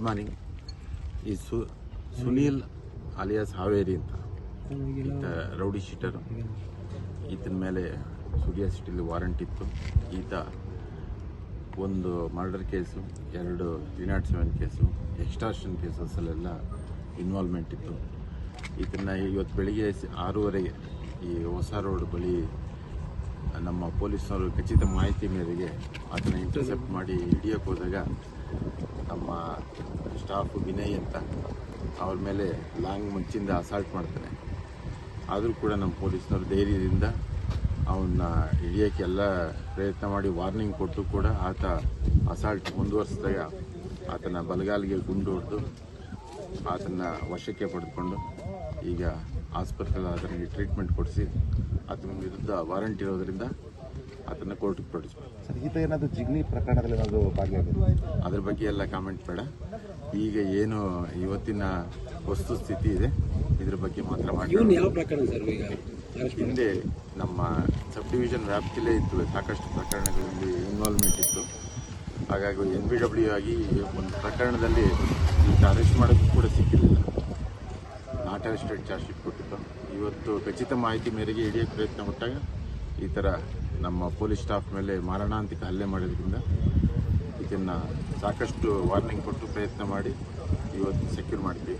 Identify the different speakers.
Speaker 1: Good morning ಈ Sunil alias Haveri ಅಂತ. ಈತ ರೌಡಿ ಶೀಟರ್. ಈತನ ಮೇಲೆ ಸುಡಿಯಾ ಸಿಟಿಲಿ ವಾರಂಟ್ ಇತ್ತು. ಈತ ಒಂದು ಮರ್ಡರ್ ಕೇಸು, ಎರಡು three not seven case, extortion ಕೇಸಸ್ಸಲ್ಲೆಲ್ಲ involvement ಇತ್ತು. ಈತನ ಇವತ್ತು ಬೆಳಿಗ್ಗೆ ಆರೂವರೆಗೆ ಈ ಹೊಸ ರೋಡ್ ಬಳಿ ನಮ್ಮ ಪೊಲೀಸ್ನವರು ಖಚಿತ ಮಾಹಿತಿ ಮೇರೆಗೆ ಅದನ್ನು ಇಂಟರ್ಸೆಪ್ಟ್ ಮಾಡಿ ಹಿಡಿಯೋಕೆ ಹೋದಾಗ ನಮ್ಮ ಸ್ಟಾಫ್ ವಿನಯ್ ಅಂತ ಅವ್ರ ಮೇಲೆ ಲಾಂಗ್ ಮುಂಚಿಂದ ಅಸಾಲ್ಟ್ ಮಾಡ್ತಾನೆ. ಆದರೂ ಕೂಡ ನಮ್ಮ ಪೊಲೀಸ್ನವರು ಧೈರ್ಯದಿಂದ ಅವನ್ನ ಹಿಡಿಯೋಕ್ಕೆ ಎಲ್ಲ ಪ್ರಯತ್ನ ಮಾಡಿ ವಾರ್ನಿಂಗ್ ಕೊಟ್ಟು ಕೂಡ ಆತ ಅಸಾಲ್ಟ್ ಮುಂದುವರಿಸಿದಾಗ ಆತನ ಬಲಗಾಲಿಗೆ ಗುಂಡು ಹೊಡೆದು ಆತನ ವಶಕ್ಕೆ ಪಡೆದುಕೊಂಡು ಈಗ ಆಸ್ಪತ್ರೆಯಲ್ಲಿ ಆತನಿಗೆ ಟ್ರೀಟ್ಮೆಂಟ್ ಕೊಡಿಸಿ ಆತನ ವಿರುದ್ಧ ವಾರಂಟ್ ಇರೋದರಿಂದ ಕೋರ್ಟ್ಗೆ ಪಡಿಸ್ಬೇಕು
Speaker 2: ಸರ್ ಈತ ಏನಾದರೂ ಜಿಗ್ನಿ ಪ್ರಕರಣದಲ್ಲಿ ಏನಾದರೂ ಭಾಗಿಯಾಗಿದೆ
Speaker 1: ಅದ್ರ ಬಗ್ಗೆ ಎಲ್ಲ ಕಾಮೆಂಟ್ ಬೇಡ. ಈಗ ಏನು ಇವತ್ತಿನ ವಸ್ತುಸ್ಥಿತಿ ಇದೆ ಇದ್ರ ಬಗ್ಗೆ ಮಾತ್ರ ಮಾಡಿ
Speaker 3: ಇವನ್ ಯಾವ ಪ್ರಕರಣ ಸರ್ ಈಗ
Speaker 1: ಹಿಂದೆ ನಮ್ಮ ಸಬ್ ಡಿವಿಷನ್ ವ್ಯಾಪ್ತಿಲೇ ಇತ್ತು ಸಾಕಷ್ಟು ಪ್ರಕರಣಗಳಲ್ಲಿ ಇನ್ವಾಲ್ವ್ಮೆಂಟ್ ಇತ್ತು. ಹಾಗಾಗಿ ಎನ್ ಬಿ ಡಬ್ಲ್ಯೂ ಆಗಿ ಒಂದು ಪ್ರಕರಣದಲ್ಲಿ ಈಗ ಅರೆಸ್ಟ್ ಮಾಡೋಕ್ಕೂ ಕೂಡ ಸಿಕ್ಕಿರಲಿಲ್ಲ. ನಾಟ್ ಅರೆಸ್ಟೆಡ್ ಚಾರ್ಜ್ ಶೀಟ್ ಕೊಟ್ಟಿತ್ತು. ಇವತ್ತು ಖಚಿತ ಮಾಹಿತಿ ಮೇರೆಗೆ ಹಿಡಿಯೋಕ್ಕೆ ಪ್ರಯತ್ನ ಕೊಟ್ಟಾಗ ಈ ಥರ ನಮ್ಮ ಪೊಲೀಸ್ ಸ್ಟಾಫ್ ಮೇಲೆ ಮಾರಣಾಂತಿಕ ಹಲ್ಲೆ ಮಾಡೋದ್ರಿಂದ ಇದನ್ನು ಸಾಕಷ್ಟು ವಾರ್ನಿಂಗ್ ಕೊಟ್ಟು ಪ್ರಯತ್ನ ಮಾಡಿ ಇವತ್ತು ಸೆಕ್ಯೂರ್ ಮಾಡ್ತೀವಿ.